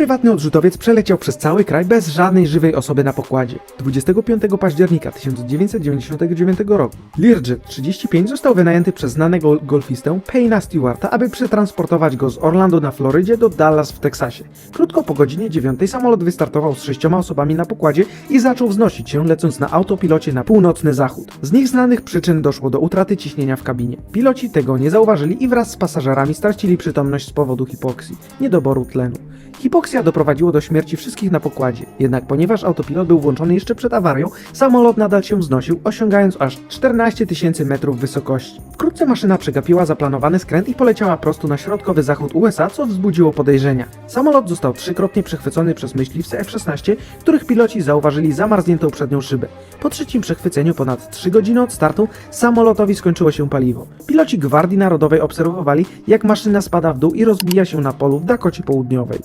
prywatny odrzutowiec przeleciał przez cały kraj bez żadnej żywej osoby na pokładzie. 25 października 1999 roku Learjet 35 został wynajęty przez znanego golfistę Payna Stewarta, aby przetransportować go z Orlando na Florydzie do Dallas w Teksasie. Krótko po godzinie 9 samolot wystartował z sześcioma osobami na pokładzie i zaczął wznosić się, lecąc na autopilocie na północny zachód. Z nieznanych przyczyn doszło do utraty ciśnienia w kabinie. Piloci tego nie zauważyli i wraz z pasażerami stracili przytomność z powodu hipoksji, niedoboru tlenu. Hipoksja doprowadziło do śmierci wszystkich na pokładzie, jednak ponieważ autopilot był włączony jeszcze przed awarią, samolot nadal się wznosił, osiągając aż 14 tysięcy metrów wysokości. Wkrótce maszyna przegapiła zaplanowany skręt i poleciała prosto na środkowy zachód USA, co wzbudziło podejrzenia. Samolot został trzykrotnie przechwycony przez myśliwce F-16, których piloci zauważyli zamarzniętą przednią szybę. Po trzecim przechwyceniu ponad 3 godziny od startu samolotowi skończyło się paliwo. Piloci Gwardii Narodowej obserwowali, jak maszyna spada w dół i rozbija się na polu w Dakocie Południowej.